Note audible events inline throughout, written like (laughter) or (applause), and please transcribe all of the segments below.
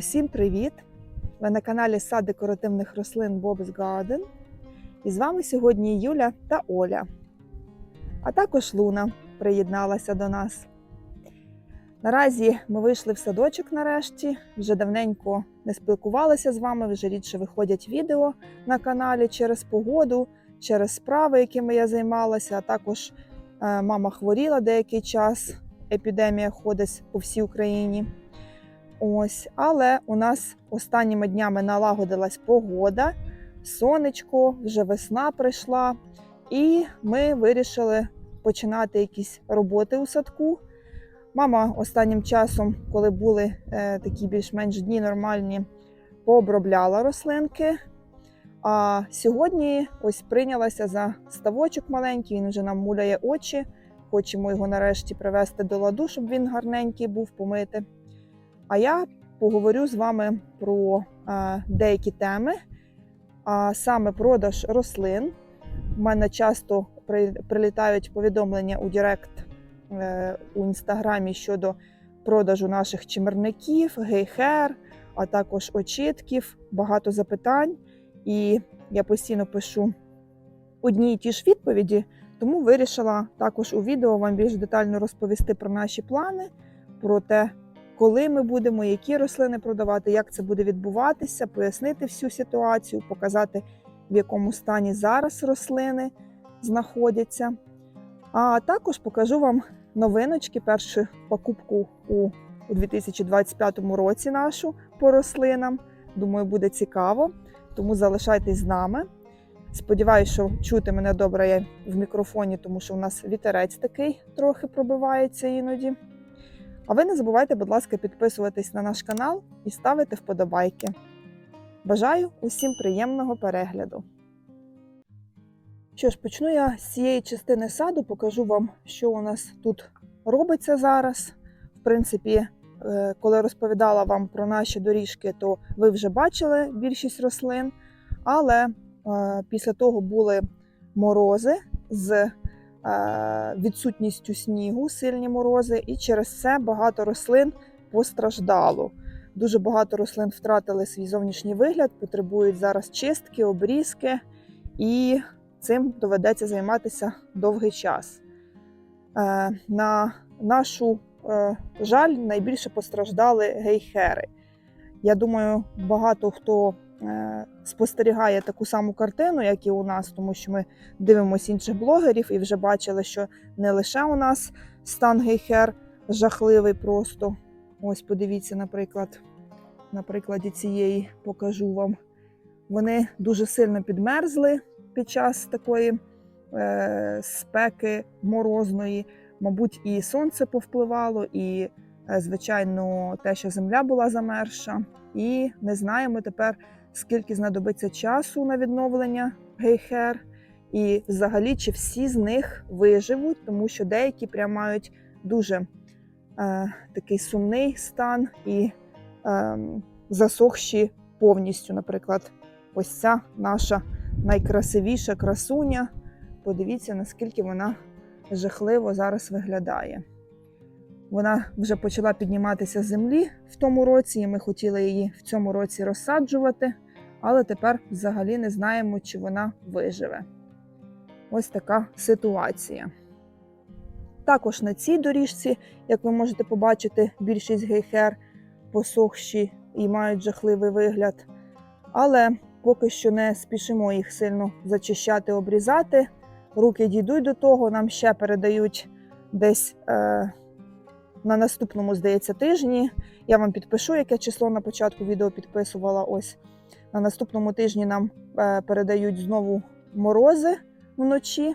Усім привіт! Ви на каналі Сад декоративних рослин Bob's Garden. І з вами сьогодні Юля та Оля. А також Луна приєдналася до нас. Наразі ми вийшли в садочок нарешті. Вже давненько не спілкувалися з вами, вже рідше виходять відео на каналі через погоду, через справи, якими я займалася. А також е, мама хворіла деякий час. Епідемія ходить по всій Україні. Ось, але у нас останніми днями налагодилась погода, сонечко, вже весна прийшла, і ми вирішили починати якісь роботи у садку. Мама останнім часом, коли були е, такі більш-менш дні нормальні, пообробляла рослинки. А сьогодні ось прийнялася за ставочок маленький, він вже нам муляє очі. Хочемо його нарешті привести до ладу, щоб він гарненький був помити. А я поговорю з вами про е, деякі теми, а саме продаж рослин. У мене часто при, прилітають повідомлення у Директ е, у інстаграмі щодо продажу наших чимерників, гейхер, а також очітків. Багато запитань. І я постійно пишу одні й ті ж відповіді, тому вирішила також у відео вам більш детально розповісти про наші плани, про те, коли ми будемо, які рослини продавати, як це буде відбуватися, пояснити всю ситуацію, показати, в якому стані зараз рослини знаходяться. А також покажу вам новиночки, першу покупку у у 2025 році нашу по рослинам. Думаю, буде цікаво, тому залишайтесь з нами. Сподіваюся, що чути мене добре я в мікрофоні, тому що у нас вітерець такий трохи пробивається іноді. А ви не забувайте, будь ласка, підписуватись на наш канал і ставити вподобайки. Бажаю усім приємного перегляду. Що ж, почну я з цієї частини саду, покажу вам, що у нас тут робиться зараз. В принципі, е, коли розповідала вам про наші доріжки, то ви вже бачили більшість рослин, але е, після того були морози з відсутністю снігу, сильні морози, і через це багато рослин постраждало. Дуже багато рослин втратили свій зовнішній вигляд, потребують зараз чистки, обрізки, і цим доведеться займатися довгий час. Е, На нашу е, жаль, найбільше постраждали гейхери. Я думаю, багато хто е, спостерігає таку саму картину, як і у нас, тому що ми дивимося інших блогерів і вже бачили, що не лише у нас стан гейхер жахливий просто. Ось подивіться, наприклад, на прикладі цієї покажу вам. Вони дуже сильно підмерзли під час такої е, спеки морозної. Мабуть, і сонце повпливало, і, е, звичайно, те, що земля була замерша. І не знаємо тепер, скільки знадобиться часу на відновлення гейхер. І взагалі, чи всі з них виживуть, тому що деякі прям мають дуже е, такий сумний стан і е, засохші повністю. Наприклад, ось ця наша найкрасивіша красуня. Подивіться, наскільки вона жахливо зараз виглядає. Вона вже почала підніматися з землі в тому році, і ми хотіли її в цьому році розсаджувати, але тепер взагалі не знаємо, чи вона виживе. Ось така ситуація. Також на цій доріжці, як ви можете побачити, більшість гейхер посохші і мають жахливий вигляд. Але поки що не спішимо їх сильно зачищати, обрізати. Руки дійдуть до того, нам ще передають десь е, на наступному, здається, тижні. Я вам підпишу, яке число на початку відео підписувала. Ось на наступному тижні нам е, передають знову морози вночі.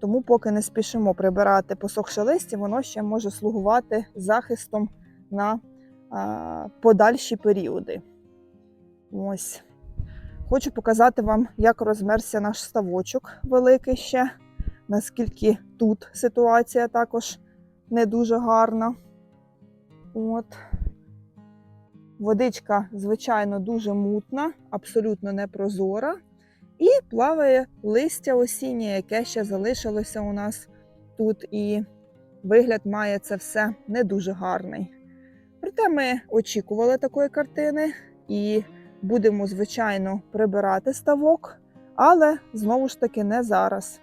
Тому, поки не спішимо прибирати посохше листя, воно ще може слугувати захистом на е, подальші періоди. Ось. Хочу показати вам, як розмерся наш ставочок великий ще, наскільки тут ситуація також не дуже гарна. От. Водичка, звичайно, дуже мутна, абсолютно непрозора. І плаває листя осіннє, яке ще залишилося у нас тут. І вигляд має це все не дуже гарний. Проте ми очікували такої картини і будемо, звичайно, прибирати ставок, але знову ж таки не зараз.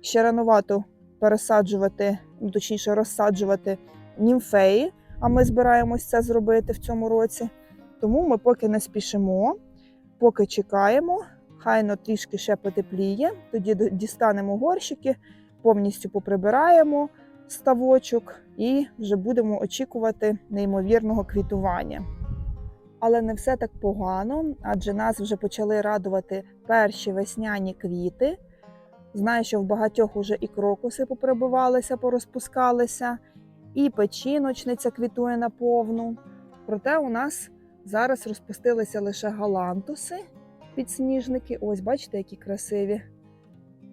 Ще ранувато пересаджувати, точніше, розсаджувати німфеї, а ми збираємось це зробити в цьому році. Тому ми поки не спішимо, поки чекаємо, хайно трішки ще потепліє, тоді дістанемо горщики, повністю поприбираємо ставочок і вже будемо очікувати неймовірного квітування. Але не все так погано, адже нас вже почали радувати перші весняні квіти. Знаю, що в багатьох уже і крокуси поприбивалися, порозпускалися, і печіночниця квітує наповну. Проте у нас зараз розпустилися лише галантуси, підсніжники. Ось, бачите, які красиві.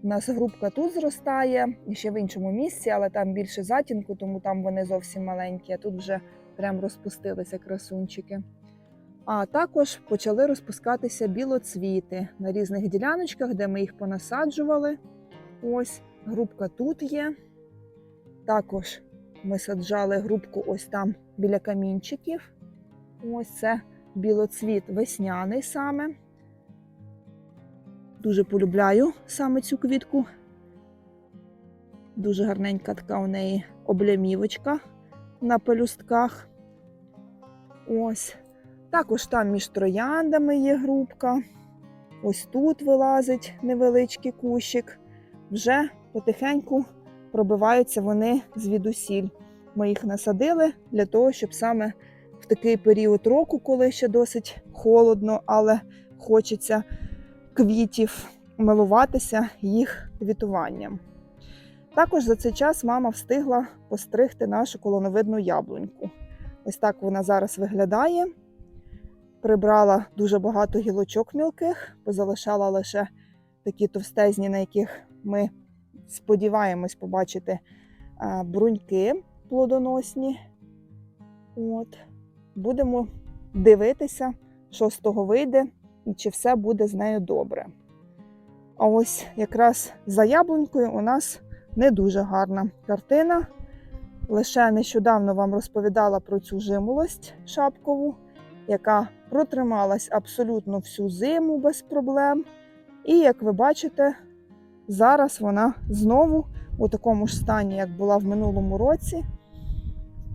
У нас грубка тут зростає, і ще в іншому місці, але там більше затінку, тому там вони зовсім маленькі, а тут вже прям розпустилися красунчики. А також почали розпускатися білоцвіти на різних діляночках, де ми їх понасаджували. Ось грубка тут є. Також ми саджали грубку ось там біля камінчиків. Ось це білоцвіт весняний саме. Дуже полюбляю саме цю квітку. Дуже гарненька така у неї облямівочка на пелюстках. Ось. Також там між трояндами є грубка. Ось тут вилазить невеличкий кущик. Вже потихеньку пробиваються вони звідусіль. Ми їх насадили для того, щоб саме в такий період року, коли ще досить холодно, але хочеться квітів милуватися їх квітуванням. Також за цей час мама встигла постригти нашу колоновидну яблуньку. Ось так вона зараз виглядає. Прибрала дуже багато гілочок мілких, позалишала лише такі товстезні, на яких ми сподіваємось побачити бруньки плодоносні. От. Будемо дивитися, що з того вийде і чи все буде з нею добре. А ось якраз за яблунькою у нас не дуже гарна картина. Лише нещодавно вам розповідала про цю жимолость шапкову, яка протрималась абсолютно всю зиму без проблем. І як ви бачите, зараз вона знову у такому ж стані, як була в минулому році.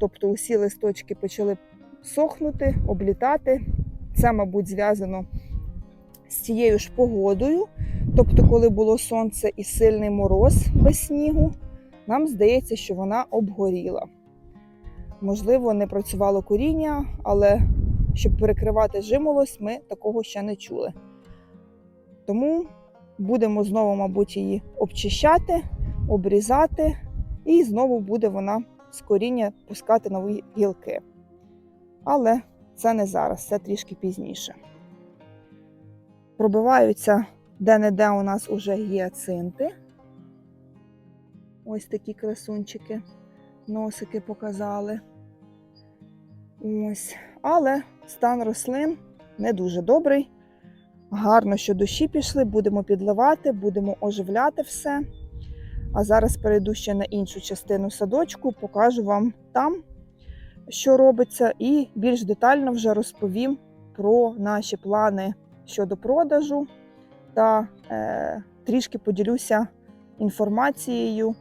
Тобто усі листочки почали сохнути, облітати. Це, мабуть, зв'язано з цією ж погодою. Тобто, коли було сонце і сильний мороз без снігу, нам здається, що вона обгоріла. Можливо, не працювало коріння, але щоб перекривати жимолость, ми такого ще не чули. Тому будемо знову, мабуть, її обчищати, обрізати, і знову буде вона з коріння пускати нові гілки. Але це не зараз, це трішки пізніше. Пробиваються де-не-де у нас уже гіацинти. Ось такі красунчики, носики показали. Ось. Але стан рослин не дуже добрий. Гарно, що дощі пішли, будемо підливати, будемо оживляти все. А зараз перейду ще на іншу частину садочку, покажу вам там, що робиться, і більш детально вже розповім про наші плани щодо продажу та е, трішки поділюся інформацією,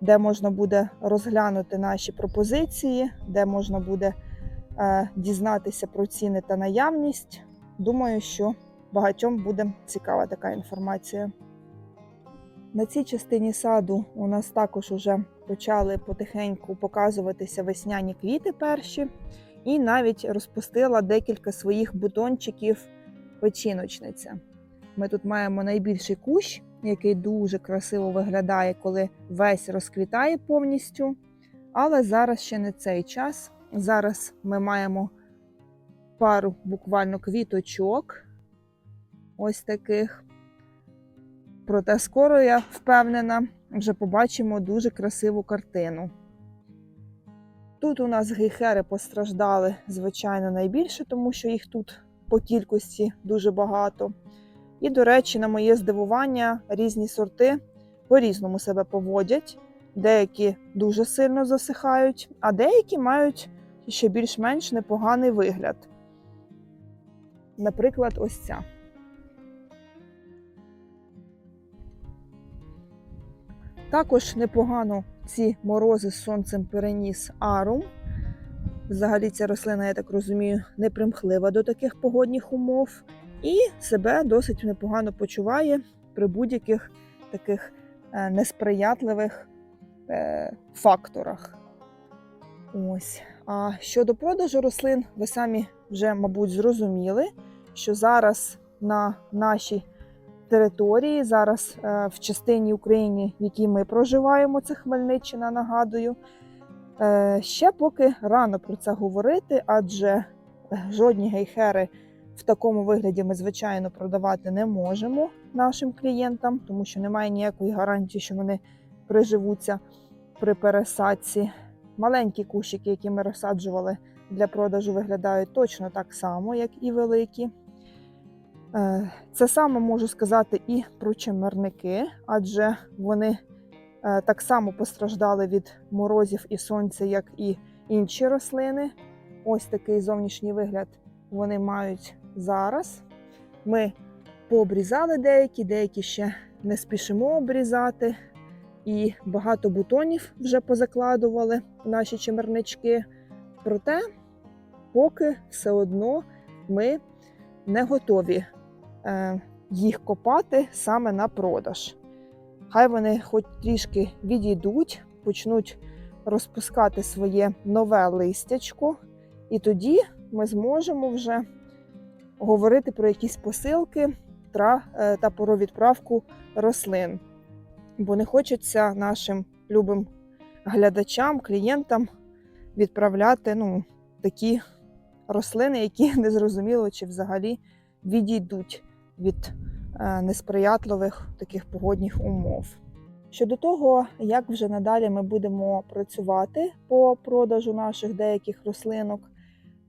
де можна буде розглянути наші пропозиції, де можна буде дізнатися про ціни та наявність. Думаю, що багатьом буде цікава така інформація. На цій частині саду у нас також уже почали потихеньку показуватися весняні квіти перші, і навіть розпустила декілька своїх бутончиків печіночниця. Ми тут маємо найбільший кущ, який дуже красиво виглядає, коли весь розквітає повністю. Але зараз ще не цей час. Зараз ми маємо пару буквально квіточок. Ось таких. Проте скоро я впевнена, вже побачимо дуже красиву картину. Тут у нас гейхери постраждали, звичайно, найбільше, тому що їх тут по кількості дуже багато. І, до речі, на моє здивування, різні сорти по-різному себе поводять. Деякі дуже сильно засихають, а деякі мають ще більш-менш непоганий вигляд. Наприклад, ось ця. Також непогано ці морози з сонцем переніс арум. Взагалі ця рослина, я так розумію, непримхлива до таких погодних умов і себе досить непогано почуває при будь-яких таких е, несприятливих е, факторах. Ось. А щодо продажу рослин, ви самі вже, мабуть, зрозуміли, що зараз на нашій території, зараз е, в частині України, в якій ми проживаємо, це Хмельниччина, нагадую. Е, Ще поки рано про це говорити, адже жодні гейхери в такому вигляді ми, звичайно, продавати не можемо нашим клієнтам, тому що немає ніякої гарантії, що вони приживуться при пересадці. Маленькі кущики, які ми розсаджували для продажу, виглядають точно так само, як і великі. Е, Це саме можу сказати і про чимерники, адже вони е, так само постраждали від морозів і сонця, як і інші рослини. Ось такий зовнішній вигляд вони мають зараз. Ми пообрізали деякі, деякі ще не спішимо обрізати. І багато бутонів вже позакладували наші чимернички. Проте, поки все одно ми не готові е, їх копати саме на продаж. Хай вони хоч трішки відійдуть, почнуть розпускати своє нове листячко, і тоді ми зможемо вже говорити про якісь посилки е, та про відправку рослин. Бо не хочеться нашим любим глядачам, клієнтам відправляти ну, такі рослини, які (laughs) незрозуміло чи взагалі відійдуть від е, несприятливих таких погодних умов. Щодо того, як вже надалі ми будемо працювати по продажу наших деяких рослинок,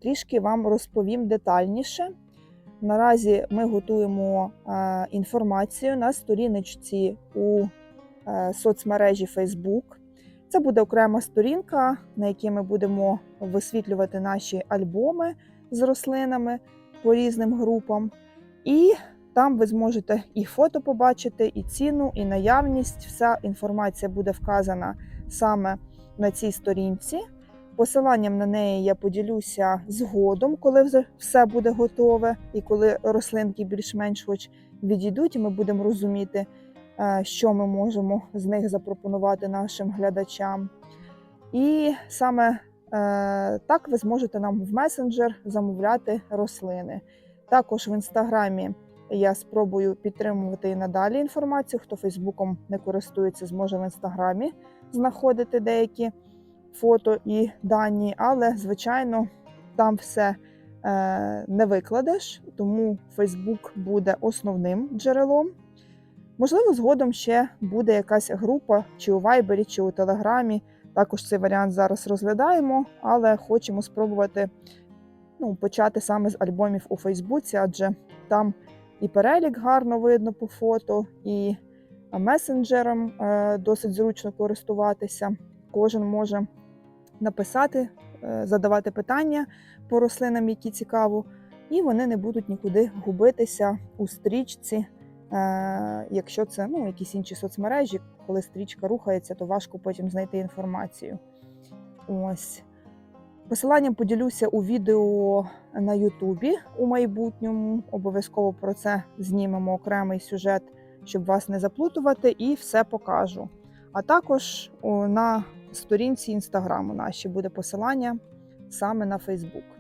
трішки вам розповім детальніше. Наразі ми готуємо е, інформацію на сторіночці у соцмережі Facebook. Це буде окрема сторінка, на якій ми будемо висвітлювати наші альбоми з рослинами по різним групам. І там ви зможете і фото побачити, і ціну, і наявність. Вся інформація буде вказана саме на цій сторінці. Посиланням на неї я поділюся згодом, коли все буде готове, і коли рослинки більш-менш хоч відійдуть, і ми будемо розуміти, е, що ми можемо з них запропонувати нашим глядачам. І саме е, так ви зможете нам в месенджер замовляти рослини. Також в інстаграмі я спробую підтримувати і надалі інформацію. Хто Фейсбуком не користується, зможе в інстаграмі знаходити деякі фото і дані, але, звичайно, там все е, не викладеш, тому Фейсбук буде основним джерелом. Можливо, згодом ще буде якась група, чи у Вайбері, чи у Телеграмі. Також цей варіант зараз розглядаємо, але хочемо спробувати ну, почати саме з альбомів у Фейсбуці, адже там і перелік гарно видно по фото, і месенджером е, досить зручно користуватися. Кожен може написати, е, задавати питання по рослинам, які цікаво, і вони не будуть нікуди губитися у стрічці. Е, Якщо це ну, якісь інші соцмережі, коли стрічка рухається, то важко потім знайти інформацію. Ось. Посиланням поділюся у відео на Ютубі у майбутньому. Обов'язково про це знімемо окремий сюжет, щоб вас не заплутувати, і все покажу. А також на сторінці інстаграму наші буде посилання саме на Фейсбук.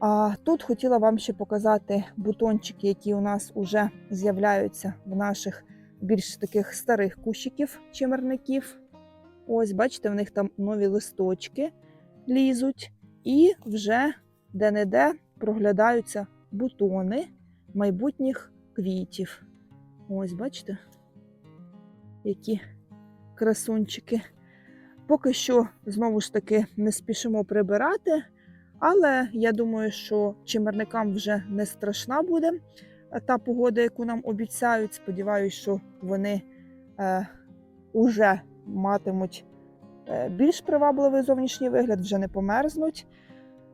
А тут хотіла вам ще показати бутончики, які у нас вже з'являються в наших більш таких старих кущиків чимерників. Ось, бачите, в них там нові листочки лізуть, і вже де-не-де проглядаються бутони майбутніх квітів. Ось, бачите, які красунчики. Поки що, знову ж таки, не спішимо прибирати, але я думаю, що чимерникам вже не страшна буде та погода, яку нам обіцяють. Сподіваюсь, що вони е, уже матимуть е, більш привабливий зовнішній вигляд, вже не померзнуть,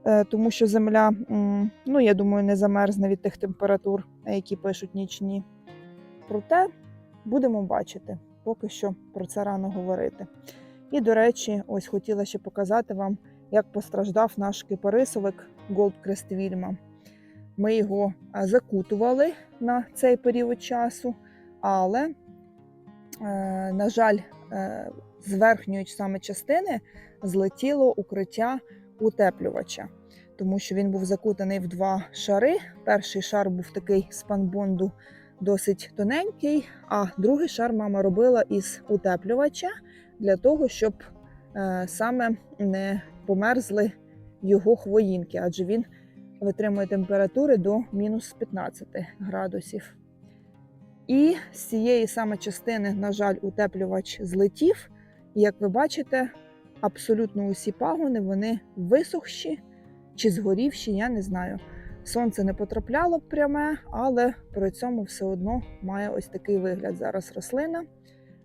е, тому що земля, ну я думаю, не замерзне від тих температур, е, які пишуть нічні. Проте будемо бачити, поки що про це рано говорити. І, до речі, ось хотіла ще показати вам, як постраждав наш кипарисовик Gold Crest Вільма. Ми його е, закутували на цей період часу, але, е, на жаль, е, з верхньої саме частини злетіло укриття утеплювача, тому що він був закутаний в два шари. Перший шар був такий з панбонду досить тоненький, а другий шар мама робила із утеплювача для того, щоб саме не померзли його хвоїнки, адже він витримує температури до мінус 15 градусів. І з цієї саме частини, на жаль, утеплювач злетів. І як ви бачите, абсолютно усі пагони вони висохші чи згорівші, я не знаю. Сонце не потрапляло пряме, але при цьому все одно має ось такий вигляд зараз рослина.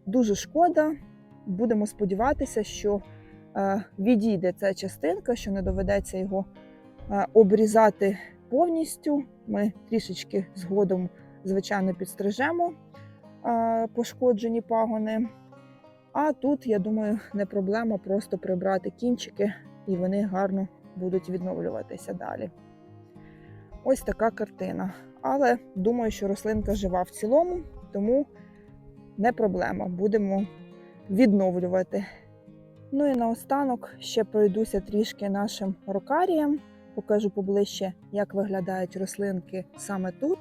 Дуже шкода. Будемо сподіватися, що відійде ця частинка, що не доведеться його е, обрізати повністю. Ми трішечки згодом, звичайно, підстрижемо е, пошкоджені пагони. А тут, я думаю, не проблема просто прибрати кінчики, і вони гарно будуть відновлюватися далі. Ось така картина. Але думаю, що рослинка жива в цілому, тому не проблема. Будемо відновлювати. Ну і наостанок ще пройдуся трішки нашим рокарієм. Покажу поближче, як виглядають рослинки саме тут.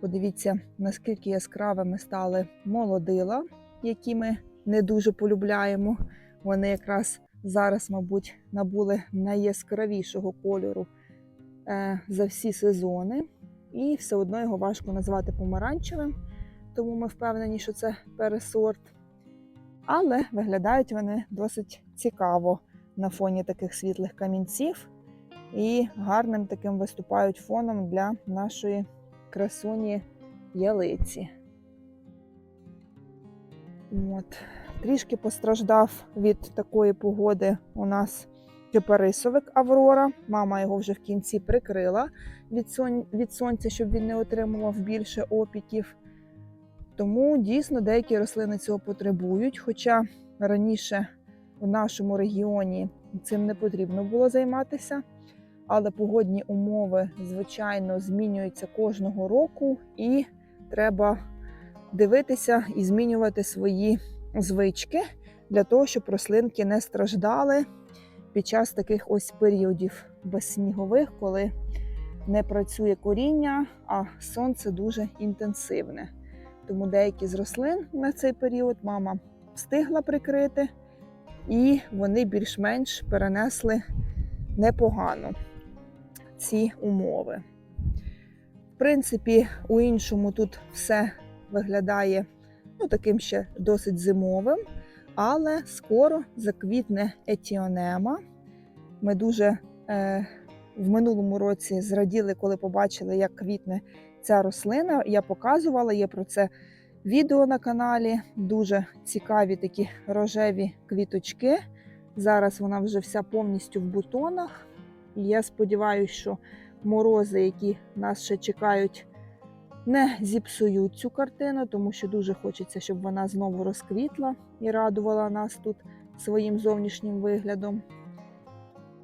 Подивіться, наскільки яскравими стали молодила, які ми не дуже полюбляємо. Вони якраз зараз, мабуть, набули найяскравішого кольору е, за всі сезони. І все одно його важко назвати помаранчевим, тому ми впевнені, що це пересорт. Але виглядають вони досить цікаво на фоні таких світлих камінців і гарним таким виступають фоном для нашої красуні ялиці. От. Трішки постраждав від такої погоди у нас кипарисовик Аврора. Мама його вже в кінці прикрила від, сон... від сонця, щоб він не отримував більше опіків. Тому дійсно деякі рослини цього потребують. Хоча раніше в нашому регіоні цим не потрібно було займатися. Але погодні умови, звичайно, змінюються кожного року, і треба дивитися і змінювати свої звички для того, щоб рослинки не страждали під час таких ось періодів безснігових, коли не працює коріння, а сонце дуже інтенсивне. Тому деякі з рослин на цей період мама встигла прикрити, і вони більш-менш перенесли непогано ці умови. В принципі, у іншому тут все виглядає ну, таким ще досить зимовим, але скоро заквітне етіонема. Ми дуже е, в минулому році зраділи, коли побачили, як квітне ця рослина. Я показувала, є про це відео на каналі. Дуже цікаві такі рожеві квіточки. Зараз вона вже вся повністю в бутонах. І я сподіваюся, що морози, які нас ще чекають, не зіпсують цю картину, тому що дуже хочеться, щоб вона знову розквітла і радувала нас тут своїм зовнішнім виглядом.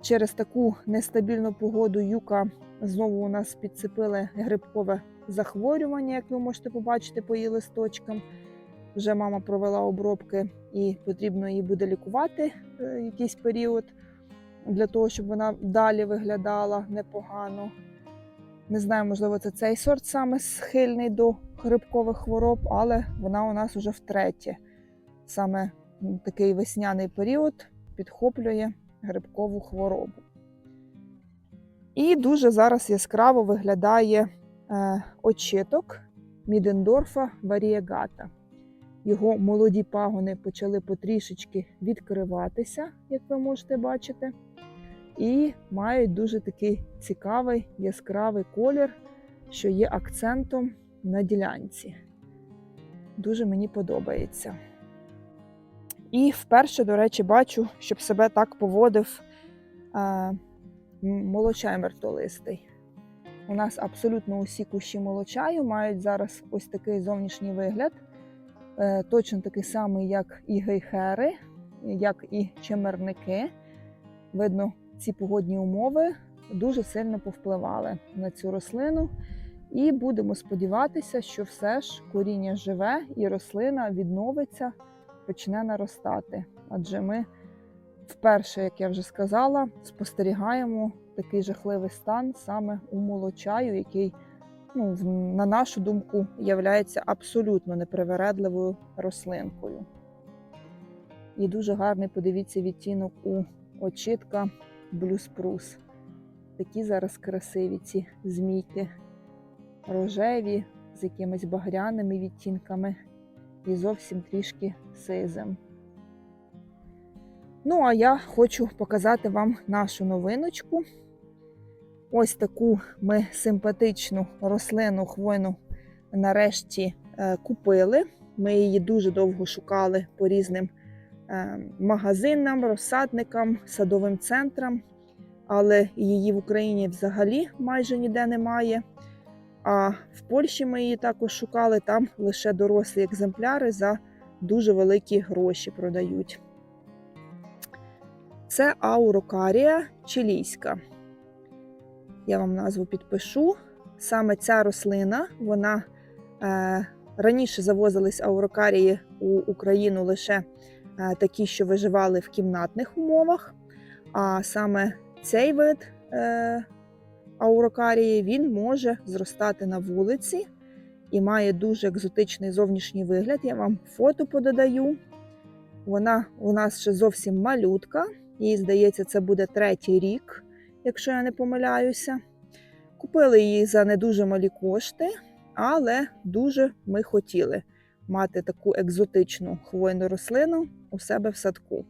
Через таку нестабільну погоду юка знову у нас підцепили грибкове захворювання, як ви можете побачити по її листочкам. Вже мама провела обробки і потрібно її буде лікувати е, якийсь період для того, щоб вона далі виглядала непогано. Не знаю, можливо, це цей сорт саме схильний до грибкових хвороб, але вона у нас вже втретє. Саме такий весняний період підхоплює грибкову хворобу. І дуже зараз яскраво виглядає е, очиток Мідендорфа варієгата. Його молоді пагони почали потрішечки відкриватися, як ви можете бачити, і мають дуже такий цікавий яскравий колір, що є акцентом на ділянці. Дуже мені подобається. І вперше, до речі, бачу, щоб себе так поводив е, молочай мертолистий. У нас абсолютно усі кущі молочаю мають зараз ось такий зовнішній вигляд. Е, точно такий самий, як і гейхери, як і чемерники. Видно, ці погодні умови дуже сильно повпливали на цю рослину. І будемо сподіватися, що все ж коріння живе і рослина відновиться, почне наростати. Адже ми вперше, як я вже сказала, спостерігаємо такий жахливий стан саме у молочаю, який, ну, на нашу думку, являється абсолютно непривередливою рослинкою. І дуже гарний, подивіться, відтінок у очітка блюспрус. Такі зараз красиві ці змійки, рожеві, з якимись багряними відтінками і зовсім трішки сизим. Ну, а я хочу показати вам нашу новиночку. Ось таку ми симпатичну рослину хвойну нарешті е, купили. Ми її дуже довго шукали по різним е, магазинам, розсадникам, садовим центрам, але її в Україні взагалі майже ніде немає. А в Польщі ми її також шукали, там лише дорослі екземпляри за дуже великі гроші продають. Це аурокарія чилійська. Я вам назву підпишу. Саме ця рослина, вона е, раніше завозились аурокарії у Україну лише е, такі, що виживали в кімнатних умовах. А саме цей вид е, аурокарії він може зростати на вулиці і має дуже екзотичний зовнішній вигляд. Я вам фото пододаю. Вона у нас ще зовсім малютка. Їй здається, це буде третій рік, якщо я не помиляюся. Купили її за не дуже малі кошти, але дуже ми хотіли мати таку екзотичну хвойну рослину у себе в садку.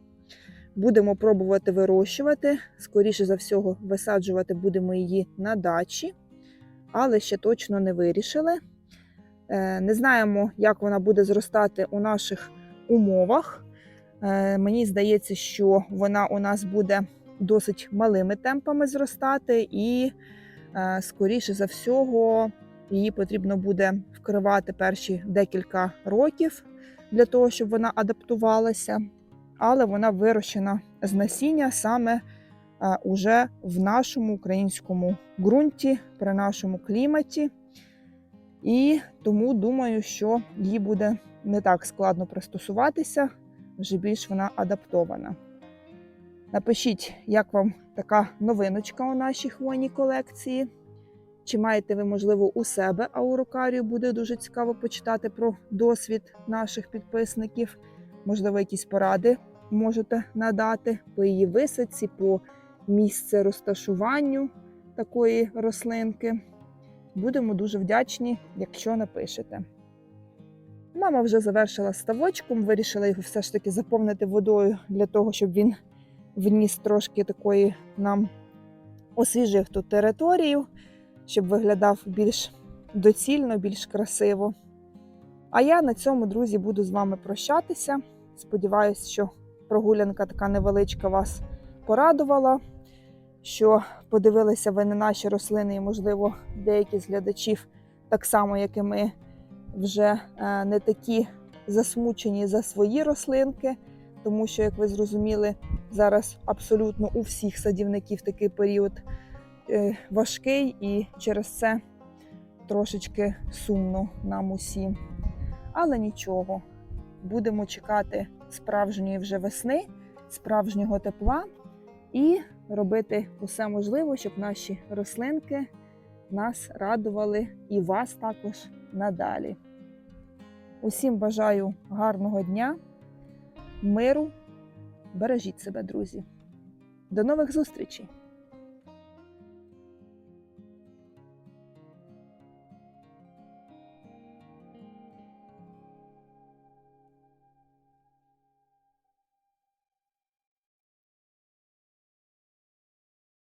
Будемо пробувати вирощувати. Скоріше за всього, висаджувати будемо її на дачі, але ще точно не вирішили. Е, Не знаємо, як вона буде зростати у наших умовах. Е, Мені здається, що вона у нас буде досить малими темпами зростати, і, е, скоріше за всього, її потрібно буде вкривати перші декілька років для того, щоб вона адаптувалася. Але вона вирощена з насіння саме е, уже в нашому українському ґрунті, при нашому кліматі. І тому думаю, що їй буде не так складно пристосуватися, вже більш вона адаптована. Напишіть, як вам така новиночка у нашій хвойній колекції. Чи маєте ви, можливо, у себе аурокарію? Буде дуже цікаво почитати про досвід наших підписників. Можливо, якісь поради можете надати по її висадці, по місце розташуванню такої рослинки. Будемо дуже вдячні, якщо напишете. Мама вже завершила ставочком, вирішила його все ж таки заповнити водою для того, щоб він вніс трошки такої нам освіжив ту територію, щоб виглядав більш доцільно, більш красиво. А я на цьому, друзі, буду з вами прощатися. Сподіваюсь, що прогулянка така невеличка вас порадувала, що подивилися ви на наші рослини, і, можливо, деякі з глядачів, так само, як і ми, вже е, не такі засмучені за свої рослинки, тому що, як ви зрозуміли, зараз абсолютно у всіх садівників такий період е, важкий, і через це трошечки сумно нам усім. Але нічого, будемо чекати справжньої вже весни, справжнього тепла і робити усе можливе, щоб наші рослинки нас радували і вас також надалі. Усім бажаю гарного дня, миру. Бережіть себе, друзі. До нових зустрічей!